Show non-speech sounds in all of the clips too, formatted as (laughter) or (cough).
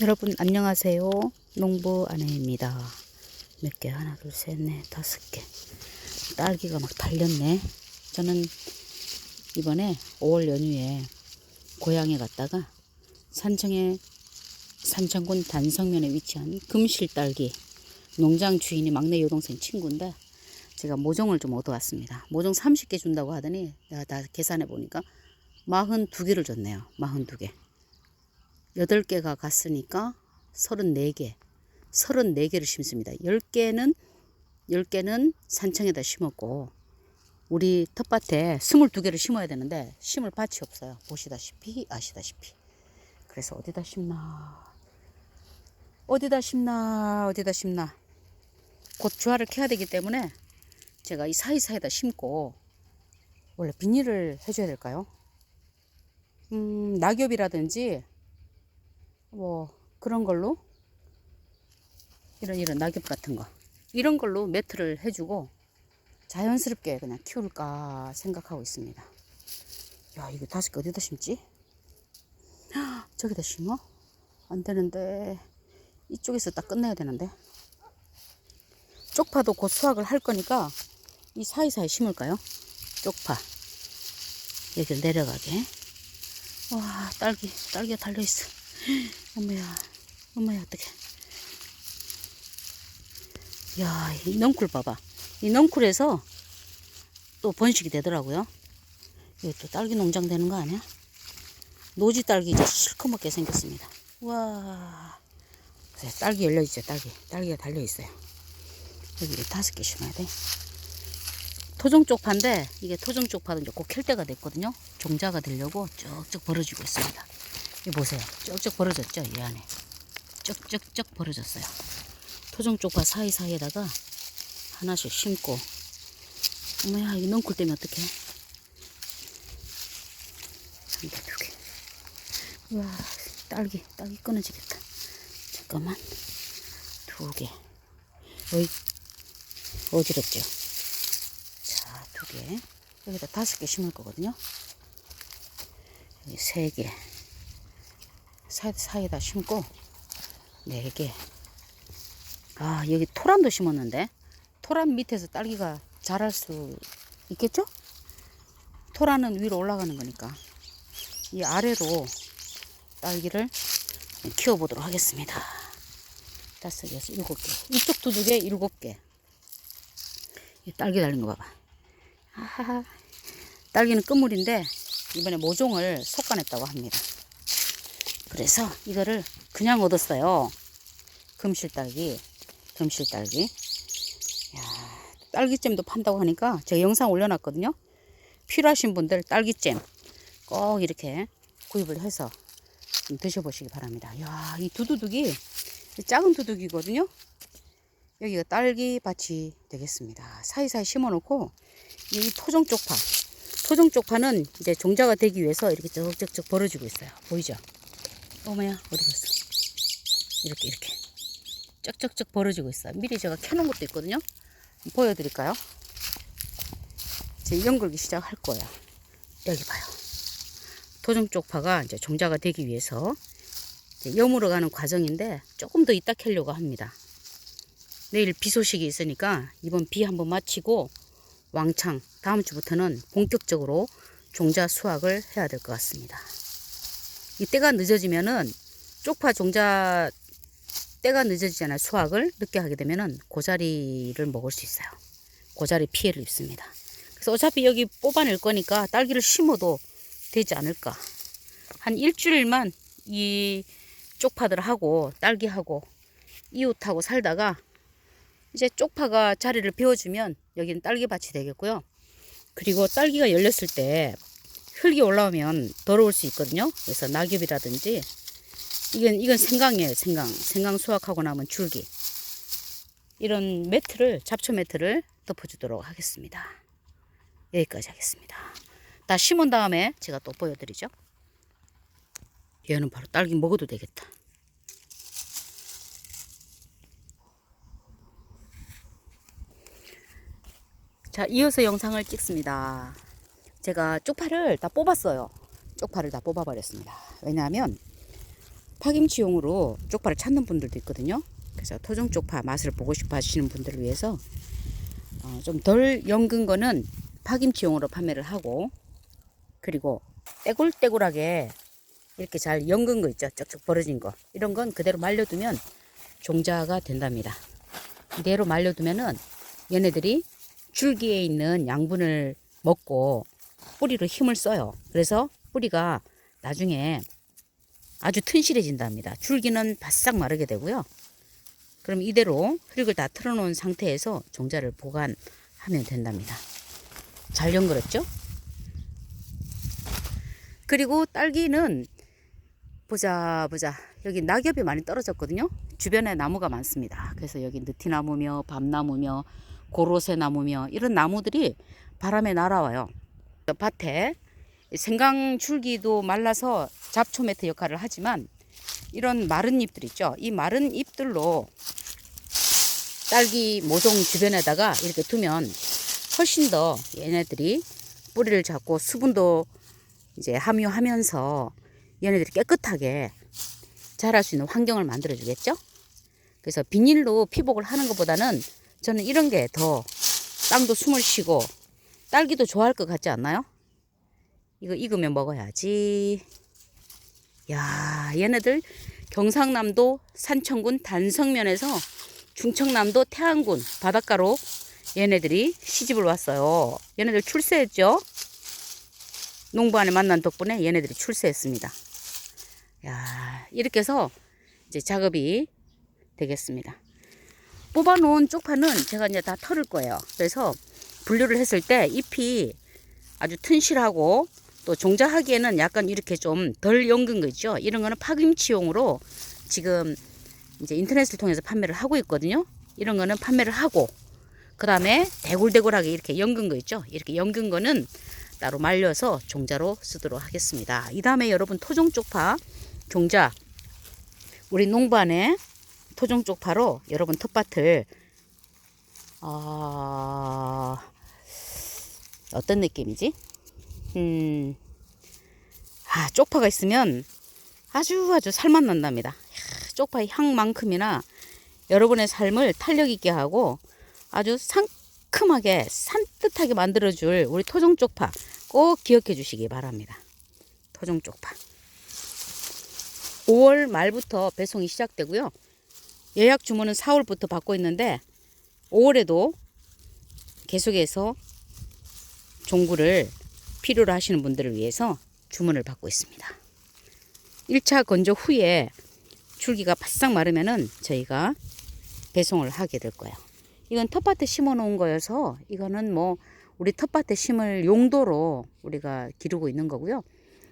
여러분 안녕하세요. 농부 아내입니다. 몇 개? 하나, 둘, 셋, 넷, 다섯 개. 딸기가 막 달렸네. 저는 이번에 5월 연휴에 고향에 갔다가 산청에 산청군 단성면에 위치한 금실 딸기 농장 주인이 막내 여동생 친구인데 제가 모종을 좀 얻어왔습니다. 모종 30개 준다고 하더니 내가 다 계산해 보니까 42개를 줬네요. 42개. 8개가 갔으니까 34개. 34개를 심습니다. 10개는 10개는 산청에다 심었고 우리 텃밭에 22개를 심어야 되는데 심을 밭이 없어요. 보시다시피 아시다시피. 그래서 어디다 심나? 어디다 심나? 어디다 심나? 곧 주화를 캐야 되기 때문에 제가 이 사이사이에다 심고 원래 비닐을 해줘야 될까요? 음, 낙엽이라든지 뭐 그런 걸로 이런 이런 낙엽 같은 거 이런 걸로 매트를 해주고 자연스럽게 그냥 키울까 생각하고 있습니다. 야 이거 개 어디다 심지? 헉, (gasps) 저기다 심어? 안 되는데 이쪽에서 딱 끝내야 되는데 쪽파도 곧 수확을 할 거니까 이 사이사이 심을까요? 쪽파 여기 내려가게 와 딸기 딸기가 달려있어 엄마야 엄마야 어떡해. 야 이 넝쿨 봐봐. 이 넝쿨에서 또 번식이 되더라고요. 여기 또 딸기 농장 되는 거 아니야? 노지 딸기 이제 실컷 먹게 생겼습니다. 와. 네, 딸기 열려있죠 딸기. 딸기가 달려있어요. 여기 다섯 개 심어야 돼. 토종 쪽파인데 이게 토종 쪽파도 이제 꼭캘 때가 됐거든요. 종자가 되려고 쭉쭉 벌어지고 있습니다 이 보세요 쭉쭉 벌어졌죠 이 안에 쭉쭉쭉 벌어졌어요 토종 쪽파 사이사이에다가 하나씩 심고 어머야 이 넝쿨 때문에 어떡해 한 개, 두 개. 우와, 딸기, 딸기 끊어지겠다. 잠깐만. 두 개. 어이, 어지럽죠? 자, 두 개. 여기다 다섯 개 심을 거거든요. 여기 세 개. 사이, 사이에다 심고, 네 개. 아, 여기 토란도 심었는데, 토란 밑에서 딸기가 자랄 수 있겠죠? 토란은 위로 올라가는 거니까. 이 아래로 딸기를 키워보도록 하겠습니다. 다섯, 여섯, 일곱 개. 이쪽 두 개, 일곱 개. 이 딸기 달린 거 봐봐. 아하하. 딸기는 끝물인데 이번에 모종을 솎아냈다고 합니다. 그래서 이거를 그냥 얻었어요. 금실 딸기, 금실 딸기. 야, 딸기잼도 판다고 하니까 제가 영상 올려놨거든요. 필요하신 분들 딸기잼 꼭 이렇게 구입을 해서 좀 드셔보시기 바랍니다. 야, 이 두두둑이 작은 두둑이거든요. 여기가 딸기 밭이 되겠습니다. 사이사이 심어놓고 이 토종 쪽파, 토종 쪽파는 이제 종자가 되기 위해서 이렇게 쩍쩍쩍 벌어지고 있어요. 보이죠? 어머야 어디 갔어? 이렇게 이렇게 쩍쩍쩍 벌어지고 있어요. 미리 제가 켜놓은 것도 있거든요. 보여드릴까요? 이제 연글기 시작할 거예요. 여기 봐요. 토종 쪽파가 이제 종자가 되기 위해서 이제 염으로 가는 과정인데 조금 더 이따 캐려고 합니다. 내일 비 소식이 있으니까 이번 비 한번 마치고 왕창 다음 주부터는 본격적으로 종자 수확을 해야 될 것 같습니다. 이 때가 늦어지면은 쪽파 종자 때가 늦어지잖아요. 수확을 늦게 하게 되면은 고자리를 먹을 수 있어요. 고자리 피해를 입습니다. 그래서 어차피 여기 뽑아낼 거니까 딸기를 심어도 되지 않을까. 한 일주일만 이 쪽파들하고 딸기하고 이웃하고 살다가 이제 쪽파가 자리를 비워주면 여기는 딸기밭이 되겠고요. 그리고 딸기가 열렸을 때 흙이 올라오면 더러울 수 있거든요. 그래서 낙엽이라든지 이건 이건 생강이에요. 생강. 생강 수확하고 나면 줄기. 이런 매트를 잡초 매트를 덮어주도록 하겠습니다. 여기까지 하겠습니다. 다 심은 다음에 제가 또 보여드리죠. 얘는 바로 딸기 먹어도 되겠다. 자, 이어서 영상을 찍습니다. 제가 쪽파를 다 뽑았어요. 쪽파를 다 뽑아버렸습니다. 왜냐하면 파김치용으로 쪽파를 찾는 분들도 있거든요. 그래서 토종 쪽파 맛을 보고 싶어 하시는 분들을 위해서 어, 좀덜 연근 거는 파김치용으로 판매를 하고 그리고 떼굴떼굴하게 이렇게 잘 연근 거 있죠. 쩍쩍 벌어진 거. 이런 건 그대로 말려두면 종자가 된답니다. 이대로 말려두면은 얘네들이 줄기에 있는 양분을 먹고 뿌리로 힘을 써요. 그래서 뿌리가 나중에 아주 튼실해진답니다. 줄기는 바싹 마르게 되고요. 그럼 이대로 흙을 다 틀어놓은 상태에서 종자를 보관하면 된답니다. 잘 연그렸죠? 그리고 딸기는 보자 보자 여기 낙엽이 많이 떨어졌거든요. 주변에 나무가 많습니다. 그래서 여기 느티나무며 밤나무며 고로쇠 나무며 이런 나무들이 바람에 날아와요. 밭에 생강 줄기도 말라서 잡초 매트 역할을 하지만 이런 마른 잎들 있죠. 이 마른 잎들로 딸기 모종 주변에다가 이렇게 두면 훨씬 더 얘네들이 뿌리를 잡고 수분도 이제 함유하면서 얘네들이 깨끗하게 자랄 수 있는 환경을 만들어 주겠죠. 그래서 비닐로 피복을 하는 것보다는 저는 이런 게 더 땅도 숨을 쉬고 딸기도 좋아할 것 같지 않나요? 이거 익으면 먹어야지. 야, 얘네들 경상남도 산청군 단성면에서 중청남도 태안군 바닷가로 얘네들이 시집을 왔어요. 얘네들 출세했죠? 농부 안에 만난 덕분에 얘네들이 출세했습니다. 야, 이렇게 해서 이제 작업이 되겠습니다. 뽑아놓은 쪽파는 제가 이제 다 털을 거예요. 그래서 분류를 했을 때 잎이 아주 튼실하고 또 종자하기에는 약간 이렇게 좀 덜 연근 거 있죠. 이런 거는 파김치용으로 지금 이제 인터넷을 통해서 판매를 하고 있거든요. 이런 거는 판매를 하고 그 다음에 대굴대굴하게 이렇게 연근 거 있죠. 이렇게 연근 거는 따로 말려서 종자로 쓰도록 하겠습니다. 이 다음에 여러분 토종 쪽파 종자 우리 농반에 토종 쪽파로 여러분 텃밭을 어, 어떤 느낌이지? 음, 아, 쪽파가 있으면 아주 아주 살맛 난답니다. 쪽파의 향만큼이나 여러분의 삶을 탄력 있게 하고 아주 상큼하게 산뜻하게 만들어줄 우리 토종 쪽파 꼭 기억해 주시기 바랍니다. 토종 쪽파. 5월 말부터 배송이 시작되고요. 예약 주문은 4월부터 받고 있는데 5월에도 계속해서 종구를 필요로 하시는 분들을 위해서 주문을 받고 있습니다. 1차 건조 후에 줄기가 바싹 마르면은 저희가 배송을 하게 될 거예요. 이건 텃밭에 심어 놓은 거여서 이거는 뭐 우리 텃밭에 심을 용도로 우리가 기르고 있는 거고요.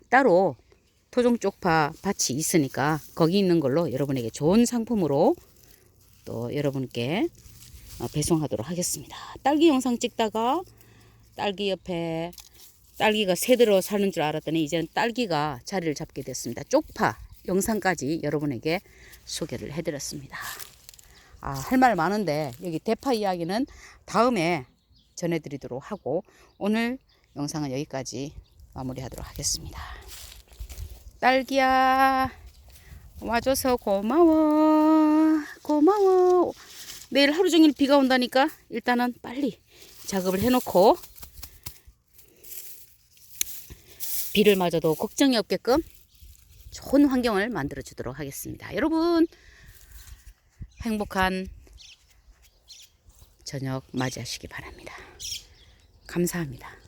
따로 토종 쪽파 밭이 있으니까 거기 있는 걸로 여러분에게 좋은 상품으로 또 여러분께 어, 배송하도록 하겠습니다. 딸기 영상 찍다가 딸기 옆에 딸기가 새들어 사는 줄 알았더니 이제는 딸기가 자리를 잡게 됐습니다. 쪽파 영상까지 여러분에게 소개를 해드렸습니다. 아, 할 말 많은데 여기 대파 이야기는 다음에 전해드리도록 하고 오늘 영상은 여기까지 마무리하도록 하겠습니다. 딸기야 와줘서 고마워 고마워 내일 하루 종일 비가 온다니까 일단은 빨리 작업을 해놓고 비를 맞아도 걱정이 없게끔 좋은 환경을 만들어 주도록 하겠습니다. 여러분 행복한 저녁 맞이하시기 바랍니다. 감사합니다.